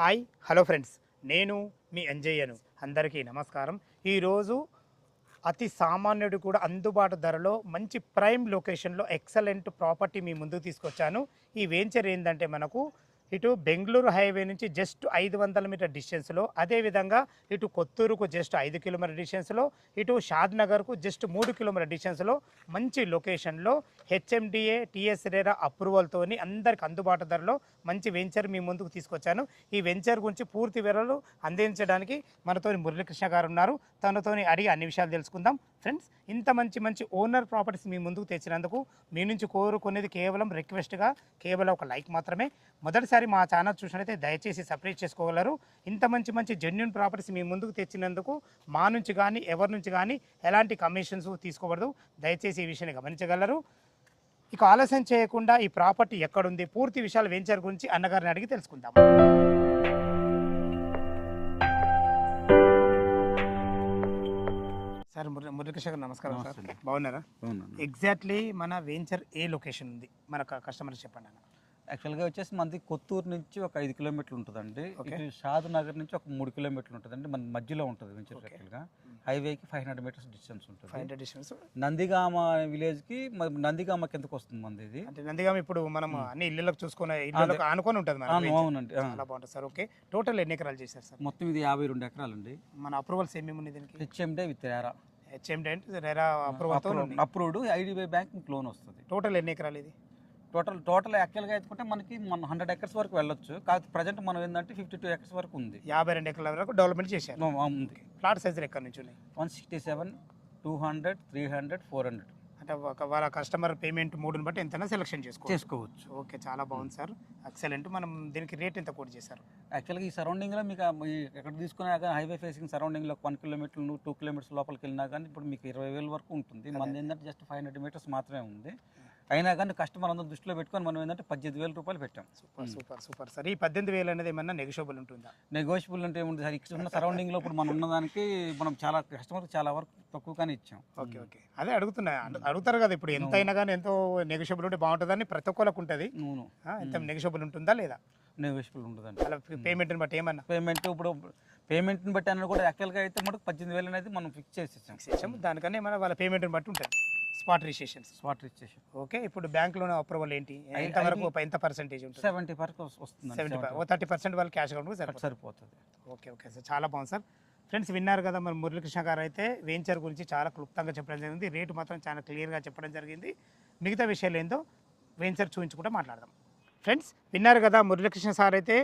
Hi hello friends. నేను మీ ఎంజయ్యను అందరికీ నమస్కారం. ఈరోజు అతి సామాన్యుడు కూడా అందుబాటు ధరలో మంచి ప్రైమ్ లొకేషన్లో ఎక్సలెంట్ ప్రాపర్టీ మీ ముందుకు తీసుకొచ్చాను. ఈ వెంచర్ ఏంటంటే మనకు ఇటు బెంగళూరు హైవే నుంచి జస్ట్ ఐదు వందల మీటర్ డిస్టెన్స్లో అదేవిధంగా ఇటు కొత్తూరుకు జస్ట్ ఐదు కిలోమీటర్ డిస్టెన్స్లో ఇటు షాద్ నగర్కు జస్ట్ మూడు కిలోమీటర్ డిస్టెన్స్లో మంచి లొకేషన్లో హెచ్ఎండిఏ టిఎస్ రేరా అప్రూవల్తోని అందరికి అందుబాటు ధరలో మంచి వెంచర్ మీ ముందుకు తీసుకొచ్చాను. ఈ వెంచర్ గురించి పూర్తి వివరాలు అందించడానికి మనతోని మురళీకృష్ణ గారు ఉన్నారు. తనతోని అడిగి అన్ని విషయాలు తెలుసుకుందాం. ఫ్రెండ్స్ ఇంత మంచి మంచి ఓనర్ ప్రాపర్టీస్ మీ ముందుకు తెచ్చినందుకు మీ నుంచి కోరుకునేది కేవలం రిక్వెస్ట్గా కేవలం ఒక లైక్ మాత్రమే. మొదటిసారి మా ఛానల్ చూసినట్లయితే దయచేసి సపరేట్ చేసుకోగలరు. ఇంత మంచి మంచి జెన్యున్ ప్రాపర్టీస్ మీ ముందుకు తెచ్చినందుకు మా నుంచి కానీ ఎవరి నుంచి కానీ ఎలాంటి కమిషన్స్ తీసుకోకూడదు. దయచేసి ఈ విషయాన్ని గమనించగలరు. ఇక ఆలస్యం చేయకుండా ఈ ప్రాపర్టీ ఎక్కడుంది? పూర్తి విషయాలు వెంచర్ గురించి అన్నగారిని అడిగి తెలుసుకుందాం. మురళీకృష్ణ గారు నమస్కారం సార్. బాగున్నారా? ఎగ్జాక్ట్లీ మన వెంచర్ ఏ లొకేషన్ ఉంది? మన కస్టమర్స్ చెప్పండి అన్న. యాక్చువల్గా వచ్చేసి మనది కొత్తూరు నుంచి ఒక ఐదు కిలోమీటర్లు ఉంటుందండి. షాద్ నగర్ నుంచి ఒక మూడు కిలోమీటర్లు ఉంటుందండి. మన మధ్యలో ఉంటుంది వెంచర్. యాక్చువల్గా హైవేకి five hundred meters distance five ఉంటుంది. హండ్రెడ్ డిస్టెన్స్ నందిగామ విలేజ్కి నందిగామ కిందకు వస్తుంది మనది ఇది. అంటే నందిగామ ఇప్పుడు మనం. అన్ని ఇళ్ళకి చూసుకునే ఇళ్ళకి ఆనుకొని ఉంటుంది. అవునండి. చాలా బాగుంటుంది సార్. ఓకే. టోటల్ ఎన్ని ఎకరాలు చేశారు సార్? మొత్తం ఇది యాభై రెండు ఎకరాలండి. మన అప్రూవల్స్ ఏమేమి ఉన్నాయి దీనికి? హెచ్ఎండే విత్ ఏరా హెచ్ఎండి అంటే రెరా అప్రూవల్తో అప్రూవ్డ్ ఐడిబిఐ బ్యాంక్ లోన్ వస్తుంది. టోటల్ ఎన్ని ఎకరాలు ఇది? టోటల్ టోటల్ యాక్చువల్గా ఎత్తుకుంటే మనకి మన హండ్రెడ్ ఎకర్స్ వరకు వెళ్ళొచ్చు. కాకపోతే ప్రజెంట్ మనం ఏంటంటే ఫిఫ్టీ టూ ఎకర్స్ వరకు ఉంది. యాభై రెండు ఎకరాల వరకు డెవలప్మెంట్ చేశారు. ఉంది. ప్లాట్ సైజులు ఎక్కడి నుంచి ఉన్నాయి? One sixty seven two hundred three hundred four hundred. అంటే ఒక వాళ్ళ కస్టమర్ పేమెంట్ మూడుని బట్టి ఎంతైనా సెలెక్షన్ చేసుకోవచ్చు. చేసుకోవచ్చు. ఓకే చాలా బాగుంది సార్. ఎక్సలెంట్. మనం దీనికి రేట్ ఎంత కోట్ చేశారు? యాక్చువల్గా ఈ సరౌండింగ్లో మీకు ఎక్కడ తీసుకున్నా కానీ హైవే ఫేసింగ్ సరౌండింగ్లో వన్ కిలోమీటర్ టూ కిలోమీటర్స్ లోపలికి వెళ్ళినా కానీ ఇప్పుడు మీకు ఇరవై వేల వరకు ఉంటుంది. మన ఏంటంటే జస్ట్ ఫైవ్ హండ్రెడ్ మీటర్స్ మాత్రమే ఉంది. అయినా కానీ కస్టమర్ అందరూ దృష్టిలో పెట్టుకొని మనం ఏంటంటే పద్దెనిమిది వేల రూపాయలు పెట్టాం. సూపర్. Super super. సార్ ఈ పద్దెనిమిది వేలు అనేది ఏమన్నా నెగోషియబుల్ ఉంటుందా? నెగోషియబుల్ అంటే ఏముంది సార్? ఇక్కడ ఉన్న సరౌండింగ్లో ఇప్పుడు మనం ఉన్నదానికి మనం చాలా కస్టమర్కి చాలా వరకు తక్కువగానే ఇచ్చాం. Okay okay. అదే అడుగుతున్నా. అడు- అడుగుతారు కదా ఇప్పుడు ఎంత అయినా కానీ ఎంతో నెగోషియబుల్ ఉంటే బాగుంటుందని ప్రతి ఒక్కరికి ఉంటుంది. అవును. ఆ, ఎంత నెగోషియబుల్ ఉంటుందా లేదా? నెగోషియబుల్ ఉంటుందండి. అలా పేమెంట్ని బట్టి ఏమన్నా? పేమెంట్ ఇప్పుడు పేమెంట్ని బట్టి అన్నది కూడా యాక్చువల్గా అయితే మనకు పద్దెనిమిది వేలు అనేది మనం ఫిక్స్ చేసేసాం. దానికన్నా మన వాళ్ళ పేమెంట్ని బట్టి ఉంటుంది. Spot registrations. Spot registration. Okay ఇప్పుడు బ్యాంక్లోనే అప్రూవల్ ఏంటి? ఎంత వరకు ఎంత పర్సెంటేజ్ ఉంటుంది? సెవెంటీ వరకు వస్తుంది సెవెంటీ ఓ థర్టీ పర్సెంట్ వాళ్ళు క్యాష్ అకౌంట్ సరిపోతుంది. సరిపోతుంది. ఓకే ఓకే సార్ చాలా బాగుంది సార్. ఫ్రెండ్స్ విన్నారు కదా మరి మురళీకృష్ణ గారు అయితే వెంచర్ గురించి చాలా క్లుప్తంగా చెప్పడం జరిగింది. రేటు మాత్రం చాలా క్లియర్గా చెప్పడం జరిగింది. మిగతా విషయాలు ఏందో వెంచర్ చూపించుకుంటే మాట్లాడదాం. ఫ్రెండ్స్ విన్నారు కదా మురళీకృష్ణ సార్ అయితే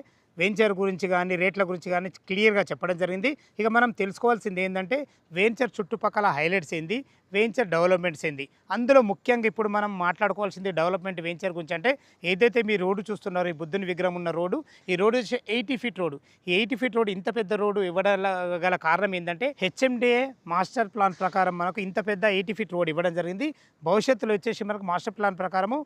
వెంచర్ గురించి కానీ రేట్ల గురించి కానీ క్లియర్గా చెప్పడం జరిగింది. ఇక మనం తెలుసుకోవాల్సింది ఏంటంటే వెంచర్ చుట్టుపక్కల హైలైట్స్ ఏంది? వెంచర్ డెవలప్మెంట్స్ ఏంది? అందులో ముఖ్యంగా ఇప్పుడు మనం మాట్లాడుకోవాల్సింది డెవలప్మెంట్ వెంచర్ గురించి అంటే ఏదైతే మీ రోడ్డు చూస్తున్నారో ఈ బుద్ధుని విగ్రహం ఉన్న రోడ్డు ఈ రోడ్డు వచ్చి ఎయిటీ ఫీట్ రోడ్డు. ఈ ఎయిటీ ఫీట్ రోడ్డు ఇంత పెద్ద రోడ్డు ఇవ్వడం గల కారణం ఏంటంటే హెచ్ఎండిఏ మాస్టర్ ప్లాన్ ప్రకారం మనకు ఇంత పెద్ద ఎయిటీ ఫీట్ రోడ్ ఇవ్వడం జరిగింది. భవిష్యత్తులో వచ్చేసి మనకు మాస్టర్ ప్లాన్ ప్రకారము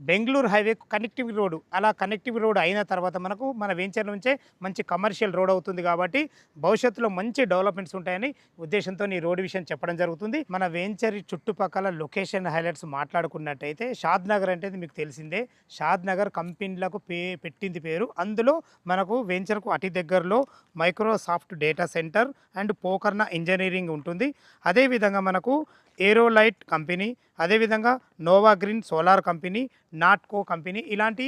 బెంగళూరు హైవే కనెక్టివ్ రోడ్డు అలా కనెక్టివ్ రోడ్ అయిన తర్వాత మనకు మన వెంచర్ నుంచే మంచి కమర్షియల్ రోడ్ అవుతుంది కాబట్టి భవిష్యత్తులో మంచి డెవలప్మెంట్స్ ఉంటాయని ఉద్దేశంతో ఈ రోడ్డు విషయం చెప్పడం జరుగుతుంది. మన వెంచర్ చుట్టుపక్కల లొకేషన్ హైలైట్స్ మాట్లాడుకున్నట్టయితే షాద్ నగర్ అంటే మీకు తెలిసిందే. షాద్ నగర్ కంపెనీలకు పే పెట్టింది పేరు. అందులో మనకు వెంచర్కు అతి దగ్గరలో Microsoft data center and Pokarna engineering ఉంటుంది. అదేవిధంగా మనకు ఏరోలైట్ కంపెనీ అదేవిధంగా Nova green solar company Natco company ఇలాంటి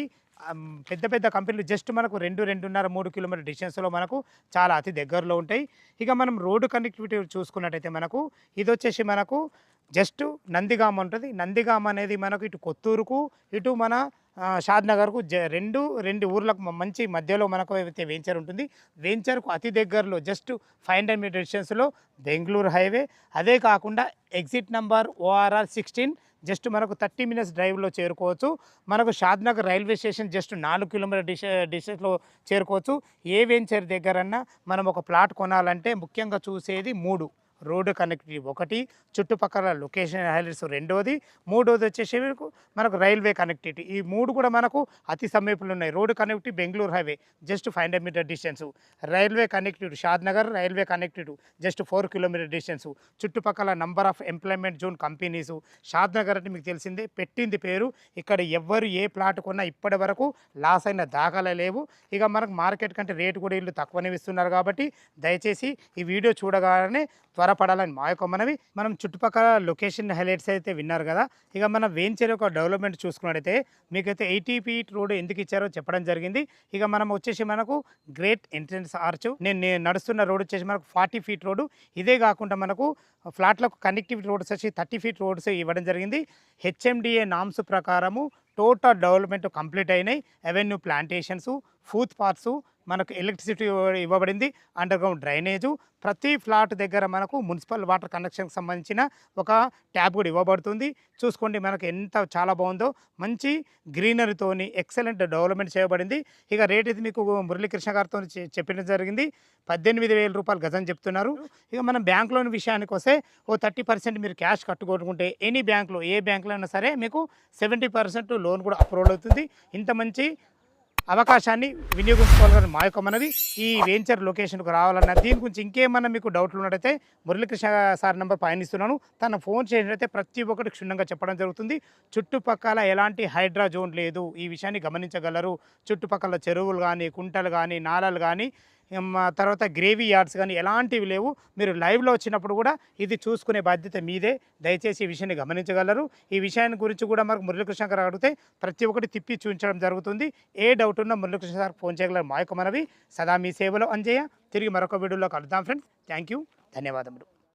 పెద్ద పెద్ద కంపెనీలు జస్ట్ మనకు రెండు రెండున్నర మూడు కిలోమీటర్ డిస్టెన్స్లో మనకు చాలా అతి దగ్గరలో ఉంటాయి. ఇక మనం రోడ్డు కనెక్టివిటీ చూసుకున్నట్టయితే మనకు ఇది వచ్చేసి మనకు జస్ట్ నందిగామ ఉంటుంది. నందిగామ అనేది మనకు ఇటు కొత్తూరుకు ఇటు మన షాద్నగర్కు జ రెండు రెండు ఊర్లకు మంచి మధ్యలో మనకు అయితే వెంచర్ ఉంటుంది వెంచర్కు అతి దగ్గరలో జస్ట్ ఫైవ్ హండ్రెడ్ మీటర్ డిస్టెన్స్లో బెంగళూరు హైవే అదే కాకుండా exit number ORR sixteen just మనకు థర్టీ మినిట్స్ డ్రైవ్లో చేరుకోవచ్చు. మనకు షాద్నగర్ రైల్వే స్టేషన్ జస్ట్ నాలుగు కిలోమీటర్ డిస్ డిస్టెన్స్లో చేరుకోవచ్చు. ఏ వెంచర్ దగ్గరన్నా మనం ఒక ప్లాట్ కొనాలంటే ముఖ్యంగా చూసేది మూడు. రోడ్డు కనెక్టివిటీ ఒకటి చుట్టుపక్కల లొకేషన్ హైలైట్స్ రెండోది మూడోది వచ్చేసి మనకు రైల్వే కనెక్టివిటీ. ఈ మూడు కూడా మనకు అతి సమీపంలో ఉన్నాయి. Road connectivity Bengaluru highway just five hundred meter distance railway connectivity Shadnagar railway connectivity just four kilometer distance చుట్టుపక్కల number of employment zone companies Shadnagar అంటే మీకు తెలిసిందే పెట్టింది పేరు. ఇక్కడ ఎవ్వరు ఏ ప్లాట్ కొన్నా ఇప్పటి వరకు లాస్ అయిన దాఖలా లేవు. ఇక మనకు మార్కెట్ కంటే రేటు కూడా వీళ్ళు తక్కువనే ఇస్తున్నారు కాబట్టి దయచేసి ఈ వీడియో చూడగానే త్వరపడాలని మా యొక్క మనవి. మనం చుట్టుపక్కల లొకేషన్ హైలైట్స్ అయితే విన్నారు కదా. ఇక మన వెంచర్ యొక్క డెవలప్మెంట్ చూసుకున్నట్టయితే మీకైతే ఎయిటీ ఫీట్ రోడ్ ఎందుకు ఇచ్చారో చెప్పడం జరిగింది. ఇక మనం వచ్చేసి మనకు గ్రేట్ ఎంట్రన్స్ ఆర్చ్. నేను నడుస్తున్న రోడ్ వచ్చేసి మనకు ఫార్టీ ఫీట్ రోడ్డు ఇదే కాకుండా మనకు ఫ్లాట్లకు కనెక్టివిటీ రోడ్స్ వచ్చి థర్టీ ఫీట్ రోడ్స్ ఇవ్వడం జరిగింది. హెచ్ఎండిఏ నామ్స్ ప్రకారము టోటల్ డెవలప్మెంట్ కంప్లీట్ అయినాయి. అవెన్యూ ప్లాంటేషన్స్ ఫూత్ పార్ట్స్ మనకు ఎలక్ట్రిసిటీ ఇవ్వబడింది అండర్గ్రౌండ్ డ్రైనేజు. ప్రతి ఫ్లాట్ దగ్గర మనకు మున్సిపల్ వాటర్ కనెక్షన్కి సంబంధించిన ఒక ట్యాప్ కూడా ఇవ్వబడుతుంది. చూసుకోండి మనకు ఎంత చాలా బాగుందో. మంచి గ్రీనరీతోని ఎక్సలెంట్ డెవలప్మెంట్ చేయబడింది. ఇక రేట్ ఇది మీకు మురళీకృష్ణ గారితో చె- చెప్పడం జరిగింది. పద్దెనిమిది వేల రూపాయలు గజం చెప్తున్నారు. ఇక మనం బ్యాంక్ లోన్ విషయానికి వస్తే ఓ థర్టీ పర్సెంట్ మీరు క్యాష్ కట్టుకోనుకుంటే ఎనీ బ్యాంక్లో ఏ బ్యాంకులో అయినా సరే మీకు సెవెంటీ పర్సెంట్ లోన్ కూడా అప్రూవల్ అవుతుంది. ఇంత మంచి అవకాశాన్ని వినియోగించుకోవాలని మా యొక్క మనవి. ఈ వెంచర్ లొకేషన్కు రావాలన్న దీని గురించి ఇంకేమన్నా మీకు డౌట్లు ఉన్నట్టయితే మురళీకృష్ణ సార్ నెంబర్ పయనిస్తున్నాను తన ఫోన్ చేసినట్టయితే ప్రతి ఒక్కటి క్షుణ్ణంగా చెప్పడం జరుగుతుంది. చుట్టుపక్కల ఎలాంటి హైడ్రా జోన్ లేదు. ఈ విషయాన్ని గమనించగలరు. చుట్టుపక్కల చెరువులు కానీ కుంటలు కానీ నాళాలు కానీ తర్వాత గ్రేవీ యార్డ్స్ కానీ ఎలాంటివి లేవు. మీరు లైవ్లో వచ్చినప్పుడు కూడా ఇది చూసుకునే బాధ్యత మీదే. దయచేసి ఈ విషయాన్ని గమనించగలరు. ఈ విషయాన్ని గురించి కూడా మనకు మురళీకృష్ణ గారు అడిగితే ప్రతి ఒక్కటి తిప్పి చూపించడం జరుగుతుంది. ఏ డౌట్ ఉన్నా మురళీకృష్ణ గారు ఫోన్ చేయగలరు. మా యొక్క మనవి సదా మీ సేవలో అంజయ్య. తిరిగి మరొక వీడియోలో కలుద్దాం ఫ్రెండ్స్. థ్యాంక్ యూ ధన్యవాదములు.